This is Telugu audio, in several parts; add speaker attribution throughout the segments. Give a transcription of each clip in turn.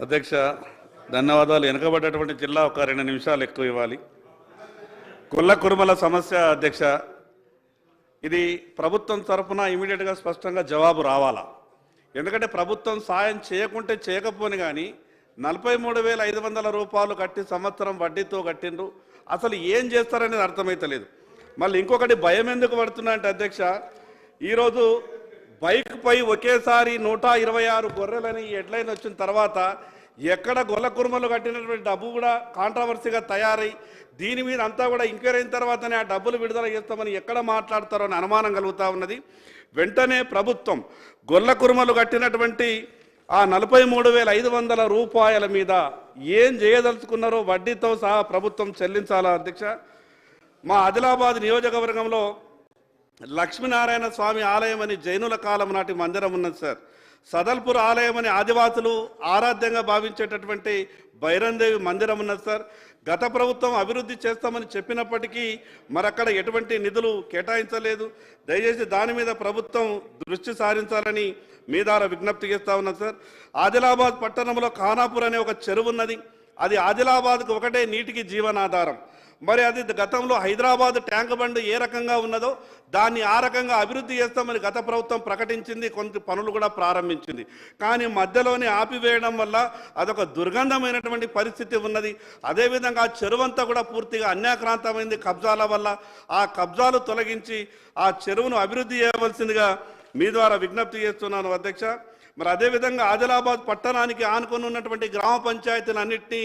Speaker 1: అధ్యక్ష ధన్యవాదాలు. వెనుకబడ్డటువంటి జిల్లా ఒక రెండు నిమిషాలు ఎక్కువ ఇవ్వాలి. కుల్ల కురుమల సమస్య అధ్యక్ష ఇది ప్రభుత్వం తరఫున ఇమీడియట్గా స్పష్టంగా జవాబు రావాలా? ఎందుకంటే ప్రభుత్వం సాయం చేయకుంటే చేయకపోని కానీ నలభై మూడు వేల ఐదు వందల రూపాయలు కట్టి సంవత్సరం వడ్డీతో కట్టిండ్రు. అసలు ఏం చేస్తారనేది అర్థమైతలేదు. మళ్ళీ ఇంకొకటి భయం ఎందుకు పడుతున్నా అంటే అధ్యక్ష ఈరోజు బైక్ పై ఒకేసారి నూట ఇరవై ఆరు గొర్రెలని ఎడ్లైన్ వచ్చిన తర్వాత ఎక్కడ గొల్ల కుర్మలు కట్టినటువంటి డబ్బు కూడా కాంట్రవర్సీగా తయారై దీని మీద అంతా కూడా ఎంక్వైరీ అయిన తర్వాతనే ఆ డబ్బులు విడుదల చేస్తామని ఎక్కడ మాట్లాడతారో అని అనుమానం కలుగుతా ఉన్నది. వెంటనే ప్రభుత్వం గొల్ల కుర్మలు కట్టినటువంటి ఆ నలభై మూడు వేల ఐదు వందల రూపాయల మీద ఏం చేయదలుచుకున్నారో వడ్డీతో సహా ప్రభుత్వం చెల్లించాలా అధ్యక్ష? మా ఆదిలాబాద్ నియోజకవర్గంలో లక్ష్మీనారాయణ స్వామి ఆలయం అని జైనుల కాలం నాటి మందిరం ఉన్నది సార్. సదల్పూర్ ఆలయం అని ఆదివాసులు ఆరాధ్యంగా భావించేటటువంటి బైరందేవి మందిరం ఉన్నది సార్. గత ప్రభుత్వం అభివృద్ధి చేస్తామని చెప్పినప్పటికీ మరక్కడ ఎటువంటి నిధులు కేటాయించలేదు. దయచేసి దాని మీద ప్రభుత్వం దృష్టి సారించాలని మీ ద్వారా విజ్ఞప్తి చేస్తా ఉన్నాను సార్. ఆదిలాబాద్ పట్టణంలో ఖానాపూర్ అనే ఒక చెరువు ఉన్నది. అది ఆదిలాబాద్కు ఒకటే నీటికి జీవనాధారం. మరి అది గతంలో హైదరాబాద్ ట్యాంక్ బండ్ ఏ రకంగా ఉన్నదో దాన్ని ఆ రకంగా అభివృద్ధి చేస్తామని గత ప్రభుత్వం ప్రకటించింది కొంత పనులు కూడా ప్రారంభించింది. కానీ మధ్యలోనే ఆపివేయడం వల్ల అదొక దుర్గంధమైనటువంటి పరిస్థితి ఉన్నది. అదేవిధంగా ఆ చెరువంతా కూడా పూర్తిగా అన్యాక్రాంతమైంది కబ్జాల వల్ల. ఆ కబ్జాలు తొలగించి ఆ చెరువును అభివృద్ధి చేయవలసిందిగా మీ ద్వారా విజ్ఞప్తి చేస్తున్నాను అధ్యక్ష. మరి అదేవిధంగా ఆదిలాబాద్ పట్టణానికి ఆనుకొని ఉన్నటువంటి గ్రామ పంచాయతీలన్నింటినీ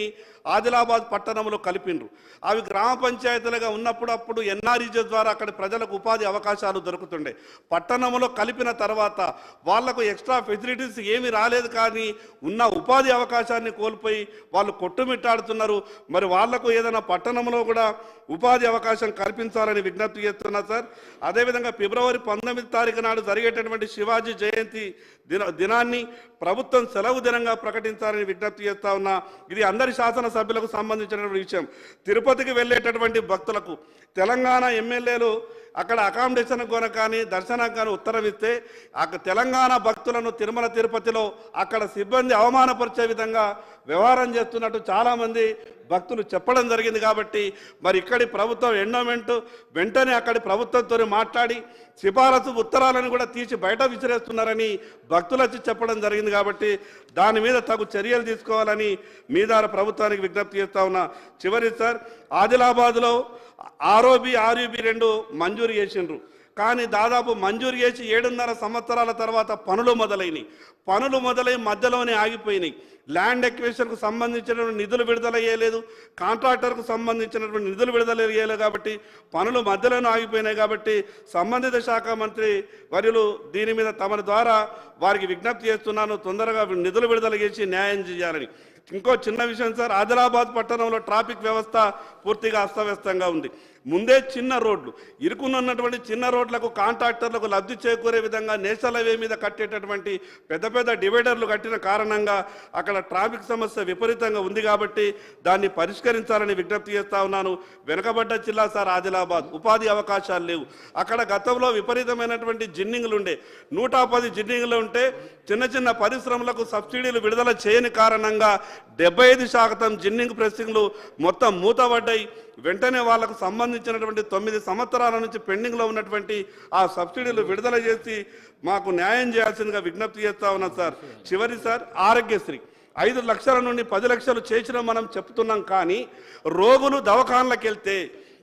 Speaker 1: ఆదిలాబాద్ పట్టణంలో కలిపిండ్రు అవి గ్రామ పంచాయతీలుగా ఉన్నప్పుడు అప్పుడు ఎన్ఆర్ఈజీ ద్వారా అక్కడ ప్రజలకు ఉపాధి అవకాశాలు దొరుకుతుండే. పట్టణంలో కలిపిన తర్వాత వాళ్ళకు ఎక్స్ట్రా ఫెసిలిటీస్ ఏమీ రాలేదు కానీ ఉన్న ఉపాధి అవకాశాన్ని కోల్పోయి వాళ్ళు కొట్టుమిట్టాడుతున్నారు. మరి వాళ్ళకు ఏదైనా పట్టణంలో కూడా ఉపాధి అవకాశం కల్పించాలని విజ్ఞప్తి చేస్తున్నా సార్. అదేవిధంగా ఫిబ్రవరి పంతొమ్మిది తారీఖు నాడు జరిగేటటువంటి శివాజీ జయంతి దిన దినాన్ని ప్రభుత్వం సెలవు దినంగా ప్రకటించాలని విజ్ఞప్తి చేస్తా ఉన్నా. ఇది అందరి శాసనసభ్యులకు సంబంధించినటువంటి విషయం. తిరుపతికి వెళ్ళేటటువంటి భక్తులకు తెలంగాణ ఎమ్మెల్యేలు అక్కడ అకామిడేషన్ కొన కానీ దర్శనం కానీ ఉత్తరవిస్తే అక్కడ తెలంగాణ భక్తులను తిరుమల తిరుపతిలో అక్కడ సిబ్బంది అవమానపరిచే విధంగా వ్యవహారం చేస్తున్నట్టు చాలామంది భక్తులు చెప్పడం జరిగింది కాబట్టి మరి ఇక్కడి ప్రభుత్వం ఎండోమెంట్ వెంటనే అక్కడి ప్రభుత్వంతో మాట్లాడి సిఫారసు ఉత్తరాలను కూడా తీసి బయట విసిరేస్తున్నారని భక్తులు వచ్చి చెప్పడం జరిగింది కాబట్టి దాని మీద తగు చర్యలు తీసుకోవాలని మీ ద్వారా ప్రభుత్వానికి విజ్ఞప్తి చేస్తా ఉన్నా. చివరి సార్ ఆదిలాబాద్లో ఆర్ఓబి ఆర్యుబి రెండు మంజూరు చేసిండ్రు. కానీ దాదాపు మంజూరు చేసి ఏడున్నర సంవత్సరాల తర్వాత పనులు మొదలైనవి పనులు మొదలై మధ్యలోనే ఆగిపోయినాయి. ల్యాండ్ ఎక్వేషన్కు సంబంధించినటువంటి నిధులు విడుదల చేయలేదు కాంట్రాక్టర్కు సంబంధించినటువంటి నిధులు విడుదల చేయలేదు కాబట్టి పనులు మధ్యలోనే ఆగిపోయినాయి కాబట్టి సంబంధిత శాఖ మంత్రి వర్యులు దీని మీద తమ ద్వారా వారికి విజ్ఞప్తి చేస్తున్నాను. తొందరగా నిధులు విడుదల చేసి న్యాయం చేయాలని. ఇంకో చిన్న విషయం సార్ ఆదిలాబాద్ పట్టణంలో ట్రాఫిక్ వ్యవస్థ పూర్తిగా అస్తవ్యస్తంగా ఉంది. ముందే చిన్న రోడ్లు ఇరుకునున్నటువంటి చిన్న రోడ్లకు కాంట్రాక్టర్లకు లబ్ధి చేకూరే విధంగా నేషనల్ హైవే మీద కట్టేటటువంటి పెద్ద పెద్ద డివైడర్లు కట్టిన కారణంగా అక్కడ ట్రాఫిక్ సమస్య విపరీతంగా ఉంది కాబట్టి దాన్ని పరిష్కరించాలని విజ్ఞప్తి చేస్తా ఉన్నాను. వెనుకబడ్డ జిల్లా సార్ ఆదిలాబాద్ ఉపాధి అవకాశాలు లేవు. అక్కడ గతంలో విపరీతమైనటువంటి జిన్నింగ్లు ఉండే నూట పది జిన్నింగ్లు ఉంటే చిన్న చిన్న పరిశ్రమలకు సబ్సిడీలు విడుదల చేయని కారణంగా డెబ్బై ఐదు శాతం జిన్నింగ్ ప్రెస్సింగ్లు మొత్తం మూతపడ్డాయి. వెంటనే వాళ్ళకు సంబంధించినటువంటి తొమ్మిది సంవత్సరాల నుంచి పెండింగ్లో ఉన్నటువంటి ఆ సబ్సిడీలు విడుదల చేసి మాకు న్యాయం చేయాల్సిందిగా విజ్ఞప్తి చేస్తా ఉన్నాం సార్. చివరి సార్ ఆరోగ్యశ్రీ. ఐదు లక్షల నుండి పది లక్షలు చేసిన మనం చెప్తున్నాం కానీ రోగులు దవాఖానలకు వెళ్తే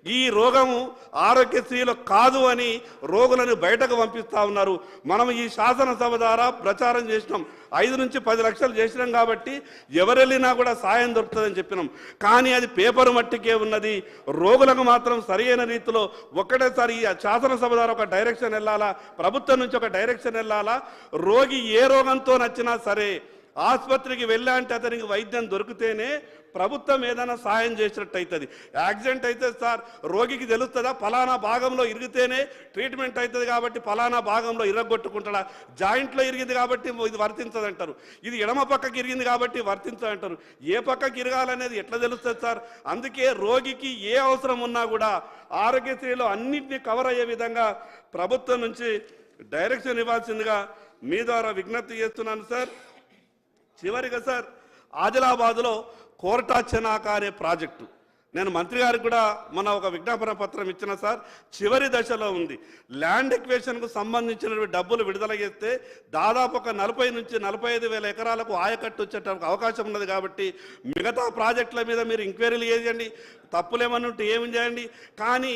Speaker 1: ఈ రోగము ఆరోగ్యశ్రీలో కాదు అని రోగులను బయటకు పంపిస్తా ఉన్నారు. మనం ఈ శాసనసభ ద్వారా ప్రచారం చేసినాం. ఐదు నుంచి పది లక్షలు చేసినాం కాబట్టి ఎవరెళ్ళినా కూడా సాయం దొరుకుతుందని చెప్పినాం. కానీ అది పేపర్ మట్టికే ఉన్నది. రోగులకు మాత్రం సరైన రీతిలో ఒక్కటేసారి శాసనసభ ద్వారా ఒక డైరెక్షన్ వెళ్ళాలా? ప్రభుత్వం నుంచి ఒక డైరెక్షన్ వెళ్ళాలా? రోగి ఏ రోగంతో నచ్చినా సరే ఆసుపత్రికి వెళ్ళాంటే అతనికి వైద్యం దొరికితేనే ప్రభుత్వం ఏదైనా సాయం చేసినట్టు అవుతుంది యాక్సిడెంట్ అయితే సార్ రోగికి తెలుస్తుందా? ఫలానా భాగంలో ఇరిగితేనే ట్రీట్మెంట్ అవుతుంది కాబట్టి ఫలానా భాగంలో ఇరగొట్టుకుంటాడా? జాయింట్లో ఇరిగింది కాబట్టి ఇది వర్తించదంటారు ఇది ఎడమ పక్కకి ఇరిగింది కాబట్టి వర్తించదంటారు ఏ పక్కకి ఇరగాలనేది ఎట్లా తెలుస్తుంది సార్? అందుకే రోగికి ఏ అవసరం ఉన్నా కూడా ఆరోగ్యశ్రీలో అన్నింటినీ కవర్ అయ్యే విధంగా ప్రభుత్వం నుంచి డైరెక్షన్ ఇవ్వాల్సిందిగా మీ ద్వారా విజ్ఞప్తి చేస్తున్నాను సార్. చివరిగా సార్ ఆదిలాబాద్లో కోరటాచనాక అనే ప్రాజెక్టు. నేను మంత్రి గారికి కూడా మన ఒక విజ్ఞాపన పత్రం ఇచ్చిన సార్ చివరి దశలో ఉంది. ల్యాండ్ ఎక్వేషన్కు సంబంధించిన డబ్బులు విడుదల చేస్తే దాదాపు ఒక నలభై నుంచి నలభై ఐదు వేల ఎకరాలకు ఆయకట్టు వచ్చేటప్పుడు అవకాశం ఉన్నది కాబట్టి మిగతా ప్రాజెక్టుల మీద మీరు ఎంక్వైరీలు చేయండి తప్పులేమని ఉంటే ఏమి చేయండి. కానీ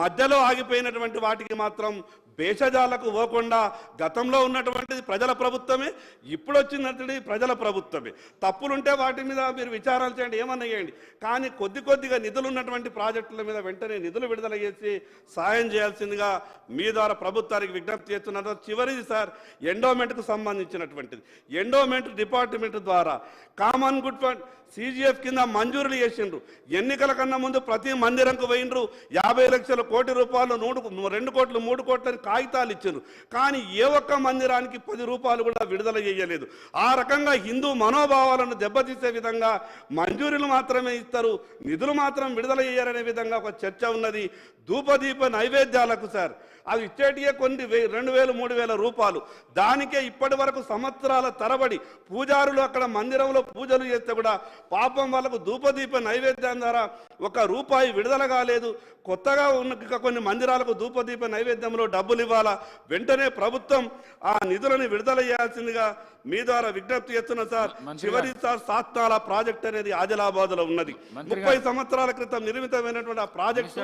Speaker 1: మధ్యలో ఆగిపోయినటువంటి వాటికి మాత్రం భేషజాలకు పోకుండా గతంలో ఉన్నటువంటిది ప్రజల ప్రభుత్వమే ఇప్పుడు వచ్చినటువంటి ప్రజల ప్రభుత్వమే. తప్పులుంటే వాటి మీద మీరు విచారాలు చేయండి ఏమన్నా చేయండి. కానీ కొద్ది కొద్దిగా నిధులు ఉన్నటువంటి ప్రాజెక్టుల మీద వెంటనే నిధులు విడుదల చేసి సాయం చేయాల్సిందిగా మీ ద్వారా ప్రభుత్వానికి విజ్ఞప్తి చేస్తున్నారు. చివరిది సార్ ఎండోమెంట్కు సంబంధించినటువంటిది. ఎండోమెంట్ డిపార్ట్మెంట్ ద్వారా కామన్ గుడ్ ఫండ్ సీజీఎఫ్ కింద మంజూరులు చేసిండ్రు. ఎన్నికల కన్నా ముందు ప్రతి మందిరంకు పోయిండ్రు. యాభై లక్షల కోటి రూపాయలు నూడు రెండు కోట్లు మూడు కోట్లని కాగితాలు ఇచ్చిండ్రు. కానీ ఏ ఒక్క మందిరానికి పది రూపాయలు కూడా విడుదల చేయలేదు. ఆ రకంగా హిందూ మనోభావాలను దెబ్బతీసే విధంగా మంజూరీలు మాత్రమే ఇస్తారు. నిధులు మాత్రం విడుదల చేయరనే విధంగా ఒక చర్చ ఉన్నది. ధూపదీప నైవేద్యాలకు సార్. అవి ఇచ్చేటియే కొన్ని వే రెండు వేలు మూడు వేల రూపాయలు. దానికే ఇప్పటి వరకు సంవత్సరాల తరబడి పూజారులు అక్కడ మందిరంలో పూజలు చేస్తే కూడా పాపం వాళ్ళకు ధూపదీప నైవేద్యం ద్వారా ఒక రూపాయి విడుదల కాలేదు. కొత్తగా ఉన్న కొన్ని మందిరాలకు ధూపదీప నైవేద్యంలో డబ్బులు ఇవ్వాలా? వెంటనే ప్రభుత్వం ఆ నిధులను విడుదల చేయాల్సిందిగా మీ ద్వారా విజ్ఞప్తి చేస్తున్నా సార్. చివరి సార్ సాత్నాల ప్రాజెక్ట్ అనేది ఆదిలాబాద్లో ఉన్నది ముప్పై. సంవత్సరాల క్రితం నిర్మితమైనటువంటి ఆ ప్రాజెక్టు